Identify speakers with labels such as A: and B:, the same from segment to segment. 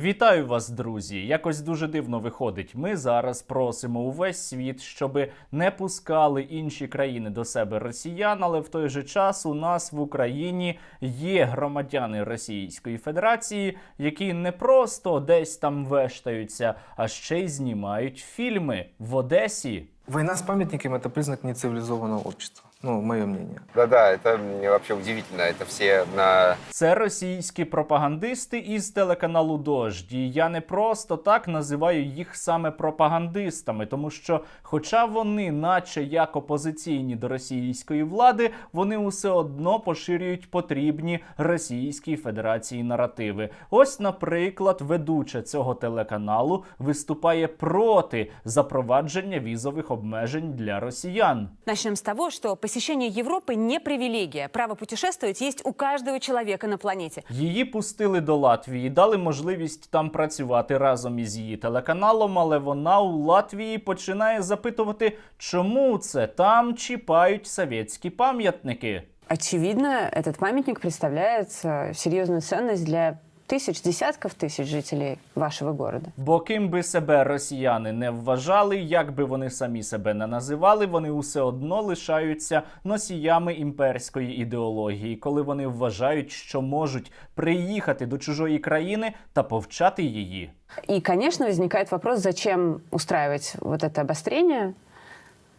A: Вітаю вас, друзі! Якось дуже дивно виходить. Ми зараз просимо увесь світ, щоби не пускали інші країни до себе росіян, але в той же час у нас в Україні є громадяни Російської Федерації, які не просто десь там вештаються, а ще й знімають фільми в Одесі.
B: Война с памятниками – это признак нецивилизованного общества. Ну, мое мнение.
C: Да-да, это мне вообще удивительно. Это все на
A: Це російські пропагандисти із телеканалу Дождь. І я не просто так називаю їх саме пропагандистами, тому що, хоча вони, наче як опозиційні до російської влади, вони усе одно поширюють потрібні Російській Федерації наративи. Ось, наприклад, ведуча цього телеканалу виступає проти запровадження візових обмежень для росіян.
D: Начнем с того, что посещение Европы не привилегия. Право путешествовать есть у каждого человека на планете.
A: Її пустили до Латвії, дали можливість там працювати разом із її телеканалом, але вона у Латвії починає запитувати, чому це там чіпають совєтські пам'ятники.
D: Очевидно, этот памятник представляет э, серьезную ценность для тысяч, десятков тысяч жителей вашего города.
A: Бо ким би себе росіяни не вважали, як би вони самі себе не називали, вони усе одно лишаються носіями імперської ідеології, коли вони вважають, що можуть приїхати до чужої країни та повчати її.
D: И, конечно, возникает вопрос, зачем устраивать вот это обострение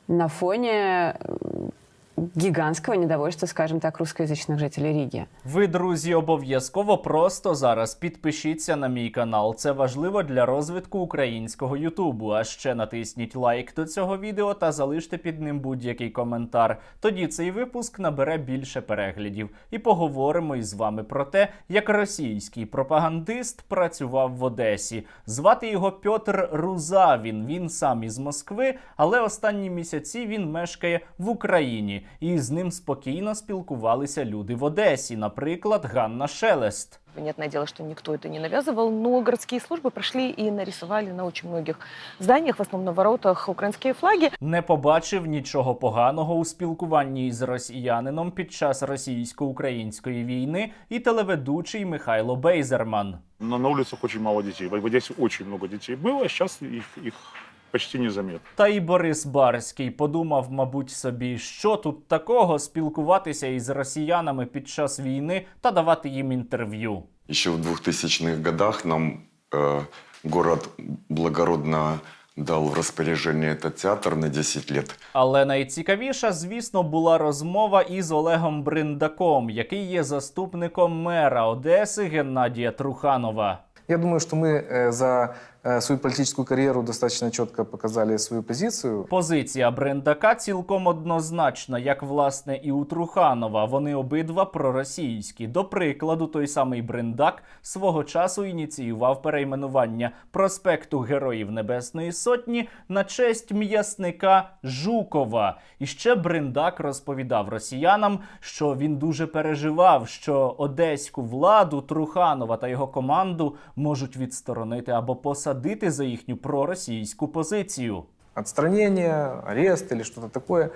D: на фоне м, гигантского недовольства, скажем так, русскоязычных жителей Риги.
A: Ви, друзі, обов'язково просто зараз підпишіться на мій канал. Це важливо для розвитку українського Ютубу. А ще натисніть лайк до цього відео та залиште під ним будь-який коментар. Тоді цей випуск набере більше переглядів. І поговоримо із вами про те, як російський пропагандист працював в Одесі. Звати його Пьотр Рузавін. Він сам із Москви, але останні місяці він мешкає в Україні, і з ним спокійно спілкувалися люди в Одесі, наприклад, Ганна Шелест.
E: Понятное дело, что никто это не навязывал, но городские службы прошли и нарисовали на очень многих зданиях, в основном на воротах, украинские флаги.
A: Не побачив нічого поганого у спілкуванні із росіянином під час російсько-української війни і телеведучий Михайло Бейзерман.
F: На, на улицах очень мало детей. В Одессе очень много детей было, а сейчас их, их почти незаметно.
A: Та й Борис Барський подумав, мабуть, собі, що тут такого спілкуватися із росіянами під час війни та давати їм інтерв'ю.
G: Еще в 2000-х годах нам э, город благородно дал в распоряжение этот театр на 10 лет.
A: Але найцікавіша, звісно, була розмова із Олегом Бриндаком, який є заступником мера Одеси Геннадія Труханова.
B: Я думаю, что мы э, за э, свою политическую карьеру достаточно четко показали свою позицию.
A: Позиція Брендака цілком однозначна, як власне і у Труханова. Вони обидва проросійські. До прикладу, той самий Брендак свого часу ініціював перейменування проспекту Героїв Небесної Сотні на честь м'ясника Жукова. І ще Брендак розповідав росіянам, що він дуже переживав, що одеську владу Труханова та його команду можуть відсторонити або посадити за їхню проросійську позицію.
B: Отстранение, арест или что-то такое,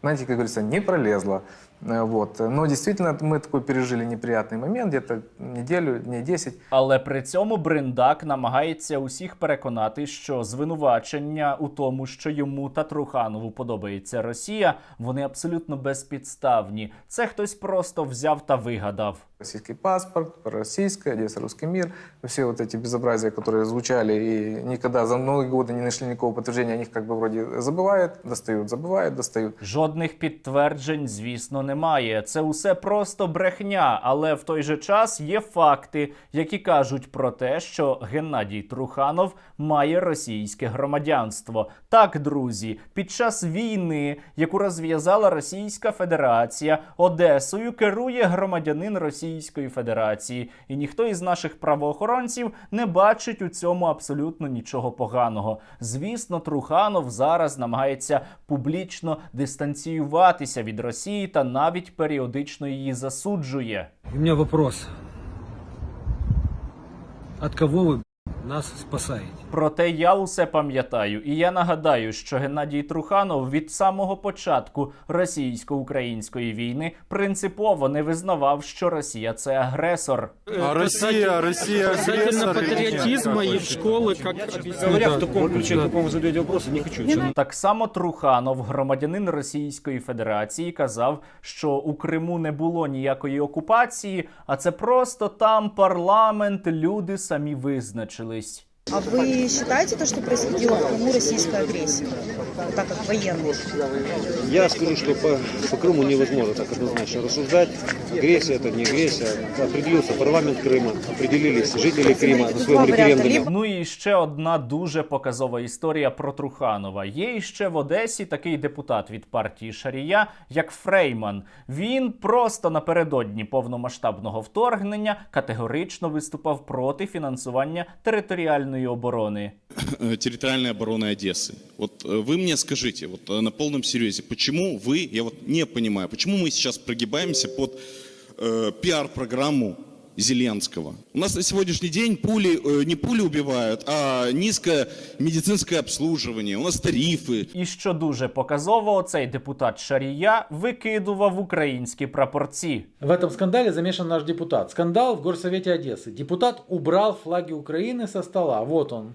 B: знаете, как говорится, не пролезло. Э, Вот. Но действительно мы такой пережили неприятный момент, где-то неделю, дней 10.
A: Але при цьому Бриндак намагається усіх переконати, що звинувачення у тому, що йому та Труханову подобається Росія, вони абсолютно безпідставні. Це хтось просто взяв та вигадав.
B: Российский паспорт, российская, Одесса, русский мир. Все вот эти безобразия, которые звучали и никогда за многие годы не нашли никакого подтверждения, они их как бы вроде забывают, достают, забывают, достают.
A: Жодних підтверджень, звісно, немає. Це усе просто брехня, але в той же час є факти, які кажуть про те, що Геннадій Труханов має російське громадянство. Так, друзі, під час війни, яку розв'язала Російська Федерація, Одесою керує громадянин Російської Федерації, і ніхто із наших правоохоронців не бачить у цьому абсолютно нічого поганого. Звісно, Труханов зараз намагається публічно дистанціюватися від Росії та навіть періодично її засуджує.
H: У мене питання. Від кого вы нас спасаете.
A: Проте я усе пам'ятаю, і я нагадаю, що Геннадій Труханов від самого початку російсько-української війни принципово не визнавав, що Росія це агресор.
H: А Россия, Россия
I: Касательно патриотизма и в школы, как
H: Говоря в таком ключе, как вам задаете вопросы, не хочу.
A: Так само Труханов, громадянин Російської Федерації, казав, що у Криму не було ніякої окупації, а це просто там парламент, люди самі визначились.
J: А вы считаете то, что происходило в Крыму российская агрессия, вот так как военный?
H: Я скажу, что по, по Крыму невозможно так однозначно рассуждать. Агрессия это не агрессия. Определился парламент Крыма, определились жители Крыма на своем референдуме.
A: Ну і ще одна дуже показова історія про Труханова. Є іще в Одесі такий депутат від партії Шарія, як Фрейман. Він просто напередодні повномасштабного вторгнення категорично виступав проти фінансування територіальної оборони.
K: э, территориальной обороны Одессы. Вот э, вы мне скажите, вот э, на полном серьезе, почему вы, я вот не понимаю, почему мы сейчас прогибаемся под э, пиар-программу Зеленского? У нас на сегодняшний день пули, э, не пули убивают, а низкое медицинское обслуживание, у нас тарифы.
A: І що дуже показово, цей депутат Шарія викидував українські прапорці.
L: В этом скандале замешан наш депутат. Скандал в Горсовете Одессы. Депутат убрал флаги Украины со стола. Вот он.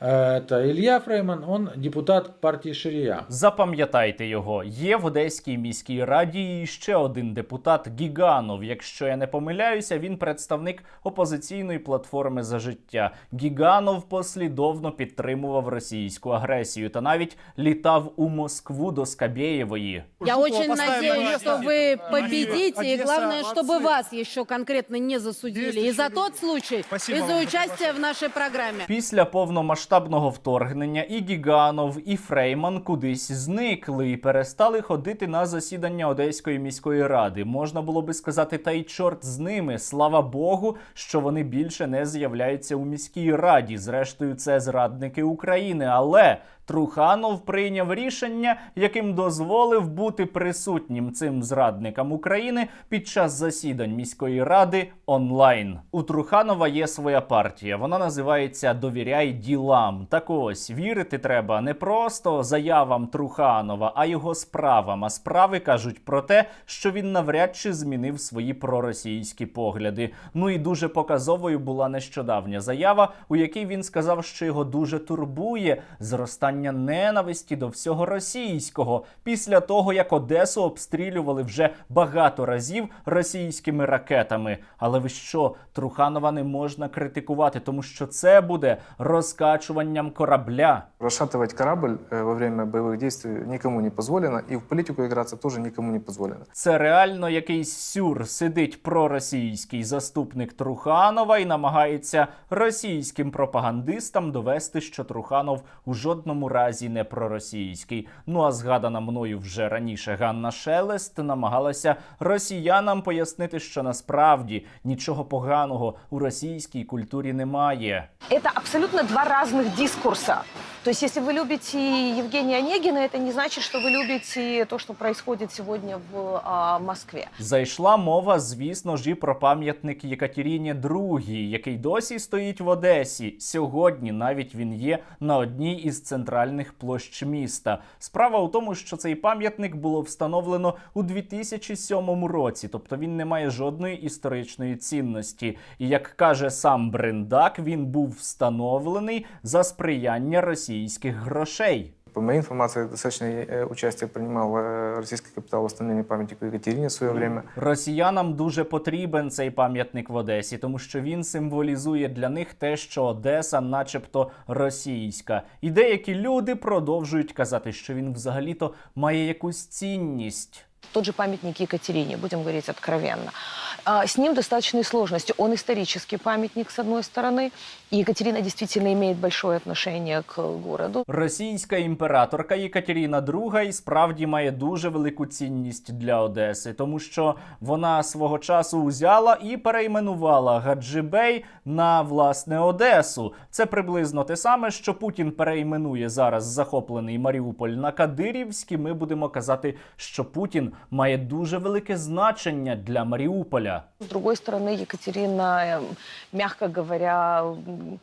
L: Э, Это Илья Фрейман, он депутат партии Ширия.
A: Запам'ятайте його. Є в Одеській міській раді і ще один депутат Гіганов. Якщо я не помиляюся, він представник опозиційної платформи за життя. Гіганов послідовно підтримував російську агресію та навіть літав у Москву до Скабєєвої.
J: Я очень надеюсь, что вы победите, и главное, чтобы вас еще конкретно не засудили. И за тот случай, и за участие в нашей программе.
A: Після повномасштабного вторгнення і Гіганов, і Фрейман кудись зникли і перестали ходити на засідання Одеської міської ради. Можна було би сказати, та й чорт з ними. Слава Богу, що вони більше не з'являються у міській раді. Зрештою, це зрадники України. Але Труханов прийняв рішення, яким дозволив бути присутнім цим зрадникам України під час засідань міської ради онлайн. У Труханова є своя партія. Вона називається Довіряй ділам. Так ось вірити треба не просто заявам Труханова, а його справам. А справи кажуть про те, що він навряд чи змінив свої проросійські погляди. Ну і дуже показовою була нещодавня заява, у якій він сказав, що його дуже турбує зростання ненависті до всього російського після того, як Одесу обстрілювали вже багато разів російськими ракетами. Але ви що, Труханова не можна критикувати, тому що це буде розкачуванням корабля.
B: Расшатывать корабль э, во время боевых действий никому не позволено, и в политику играться тоже никому не позволено.
A: Це реально якийсь сюр сидить проросійський заступник Труханова і намагається російським пропагандистам довести, що Труханов у жодному разі не проросійський. Ну а згадана мною вже раніше Ганна Шелест намагалася росіянам пояснити, що насправді нічого поганого у російській культурі немає.
E: Це абсолютно два різних дискурса. То есть, если вы любите Евгения Онегина, это не значит, что вы любите то, что происходит сегодня в а, Москве.
A: Зайшла мова, звісно ж, і про пам'ятник Єкатеріні II, який досі стоїть в Одесі. Сьогодні навіть він є на одній із центральних площ міста. Справа у тому, що цей пам'ятник було встановлено у 2007 році, тобто він не має жодної історичної цінності. І як каже сам Брендак, він був встановлений за сприяння російських грошей.
B: По моей информации, достаточное э, участие принимал э, российский капитал в восстановлении памятника Екатерине в свое время.
A: Росіянам дуже потрібен цей пам'ятник в Одесі, тому що він символізує для них те, що Одеса, начебто, російська. І деякі люди продовжують казати, що він взагалі-то має якусь цінність.
E: Тот же памятник Екатерине, будем говорить откровенно. А, С ним достаточные сложности. Он исторический памятник, с одной стороны, и Екатерина действительно имеет большое отношение к городу.
A: Російська імператорка Єкатеріна II і справді має дуже велику цінність для Одеси, тому що вона свого часу узяла і перейменувала Гаджибей на власне Одесу. Це приблизно те саме, що Путін перейменує зараз захоплений Маріуполь на Кадирівський. Ми будемо казати, що Путін має дуже велике значення для Маріуполя. Ізраїля.
E: С другой стороны, Екатерина, мягко говоря, м, а,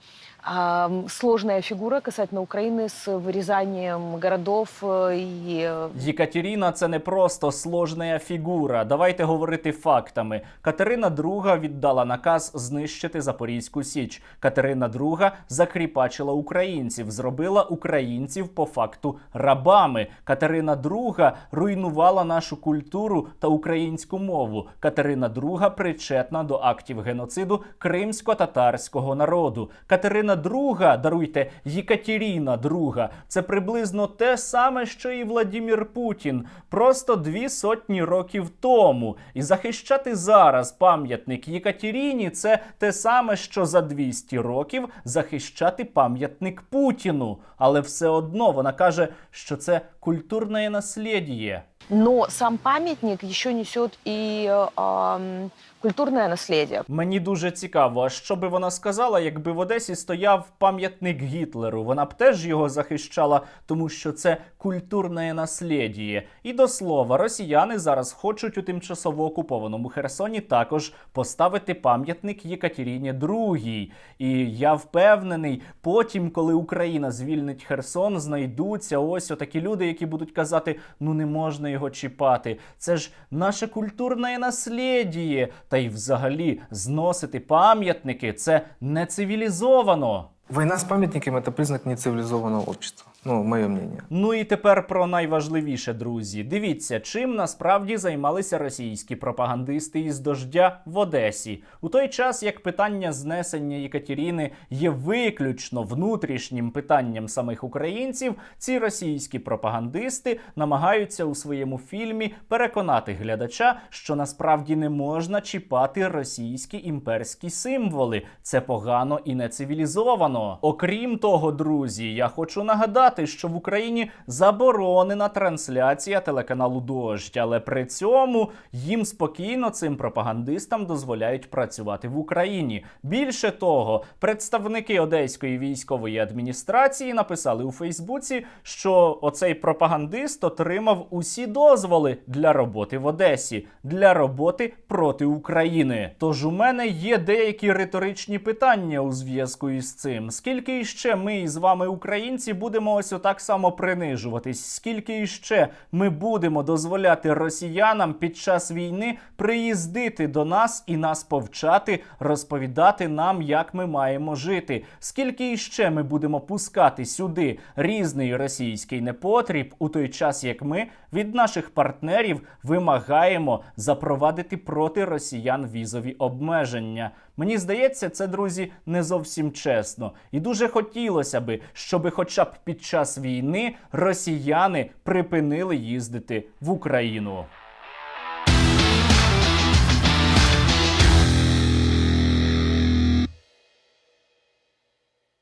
E: сложная фигура касательно Украины с вырезанием городов э, и э,
A: Єкатеріна це не просто сложна фігура. Давайте говорити фактами. Катерина II віддала наказ знищити Запорізьку Січ. Катерина II закріпачила українців, зробила українців по факту рабами. Катерина II руйнувала нашу культуру та українську мову. Катерина II причетна до актів геноциду кримсько-татарського народу. Катерина II, даруйте, Єкатеріна II, це приблизно те саме, що і Владімір Путін, просто дві сотні років тому. І захищати зараз пам'ятник Єкатеріні це те саме, що за 200 років захищати пам'ятник Путіну. Але все одно вона каже, що це культурне наслідє.
E: Но сам памятник еще несет и э, ам, культурное наследие.
A: Мені дуже цікаво, а що би вона сказала, якби в Одесі стояв пам'ятник Гітлеру. Вона б теж його захищала, тому що це культурне наслідіє. І до слова, росіяни зараз хочуть у тимчасово окупованому Херсоні також поставити пам'ятник Єкатеріні II. І я впевнений, потім, коли Україна звільнить Херсон, знайдуться ось отакі люди, які будуть казати: ну не можна його чіпати. Це ж наше культурне наслідіє. Та й взагалі зносити пам'ятники це не цивілізовано.
B: Война с памятниками – это признак нецивилизованного общества. Ну, мое мнение.
A: Ну і тепер про найважливіше, друзі. Дивіться, чим насправді займалися російські пропагандисти із дождя в Одесі. У той час як питання знесення Єкатеріни є виключно внутрішнім питанням самих українців, ці російські пропагандисти намагаються у своєму фільмі переконати глядача, що насправді не можна чіпати російські імперські символи. Це погано і не цивілізовано. Окрім того, друзі, я хочу нагадати, що в Україні заборонена трансляція телеканалу Дождь, але при цьому їм спокійно цим пропагандистам дозволяють працювати в Україні. Більше того, представники одеської військової адміністрації написали у Фейсбуці, що оцей пропагандист отримав усі дозволи для роботи в Одесі, для роботи проти України. Тож у мене є деякі риторичні питання у зв'язку із цим. Скільки іще ми із вами, українці, будемо ось отак само принижуватись? Скільки іще ми будемо дозволяти росіянам під час війни приїздити до нас і нас повчати, розповідати нам, як ми маємо жити? Скільки іще ми будемо пускати сюди різний російський непотріб у той час, як ми від наших партнерів вимагаємо запровадити проти росіян візові обмеження? Мені здається, це друзі не зовсім чесно, і дуже хотілося би, щоб, хоча б під час війни, росіяни припинили їздити в Україну.